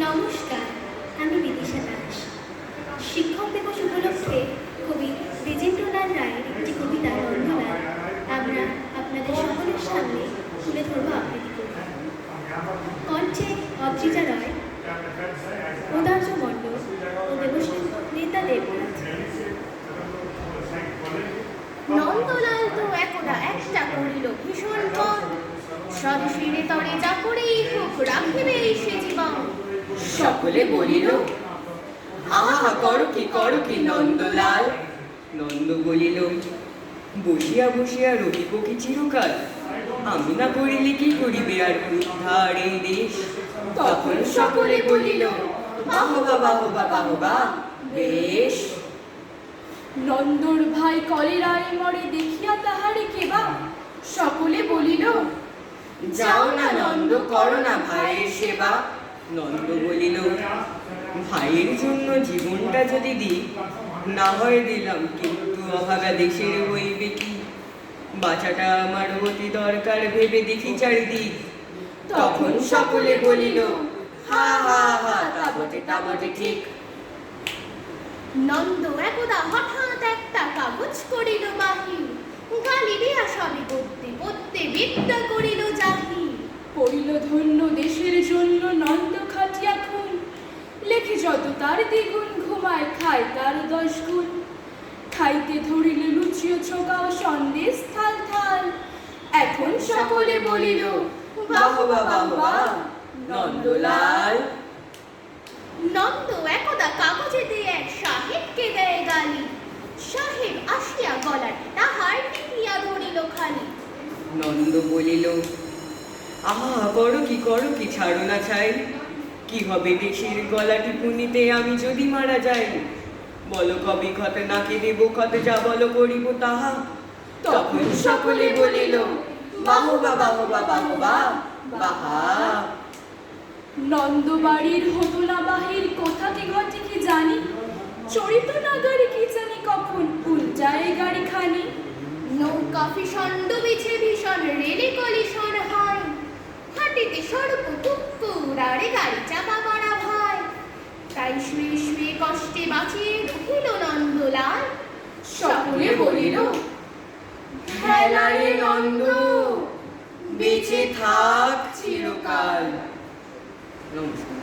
নমস্কার, আমি বিদিশা দাস। শিক্ষক দিবস উপলক্ষে কবি দ্বিজেন্দ্রলাল রায়ের একটি কবিতা নন্দলাল আমরা আপনাদের সকলের সামনে তুলে ধরব আবৃত্তি করব কণ্ঠে অদ্রিজা রয়, উদার্য মণ্ডল ও দেবশ্রী নেতা দেবনাথ। নন্দলাল তো একদা একটা করিল ভীষণ পণ স্বদেশীরে তরে যা করেই হোক, রাখিবে সে জীবন। সকলে বলিল আহা করো কি করো কি নন্দলাল? নন্দ বলিল বসিয়া বসিয়া রহিব কি চিরকাল? আমি না করিলে কি করিবে আর উদ্ধার এই দেশ? তখন সকলে বলিল বাহবা বাহবা বাহবা বেশ। নন্দর ভাই কলেরায় মরে দেখিয়া তাহারে কেবা সকলে বলিল যাও না নন্দ করো না ভাইয়ের সেবা। নন্দ বলিল ভাইয়ের জন্য জীবনটা যদি দিই, না হয় দিলাম, কিন্তু অভাগা দেশের হইবে কি? বাঁচাটা আমার অতি দরকার ভেবে দেখি চারিদিক। তখন সকলে বলিল, হা হা হা, তা বটে তা বটে, ঠিক। নন্দ একদা হঠাৎ একটা কাগজ করিল বাহির। গালি দিয়া সবই পড়তে পড়তে বিদ্যা করিল পড়িল ধন্য দেশের জন্য নন্দ খাটিয়া খুন। লেখে যত তার দ্বিগুণ ঘুমায় খায় তার দশ গুণ। খাইতে ধরিল লুচিও ছোকাও সন্দেশ থাল থাল। এখন সকলে বলিল বাহ বাহ বাহ বাহ নন্দলাল। নন্দ একদা কাগজে দিয়ে এক সাহেবকে দেয় গালি। সাহেব আসিয়া গলাটি তাহার টিপিয়া ধরিল খালি। নন্দ বলিল আহা, করো কি করো কি, ছাড়ো না ছাই। কি হবে দেশের গলা টিপুনিতে, আমি যদি মারা যাই? বলো কবি ক্ষতে নাকি দেব, ক্ষতে যা বলো করিব তাহা। তখন সকলে বলিল, বাহবা বাহবা বাহবা বাহা নন্দবাড়ির হতো না বাহির কোথা কি ঘটে কি জানি? চরিত নাগারে কি জানি কখন উল্টায় গাড়ি খানি নৌকা ফিসন্ড বিছে ভীষণ, রেলে কলিশন তাই শুয়ে শুয়ে কষ্টে বাঁচিয়ে রহিল নন্দলাল। সকলে বলিল হেলারে নন্দ, বেঁচে থাক চিরকাল। নমস্কার।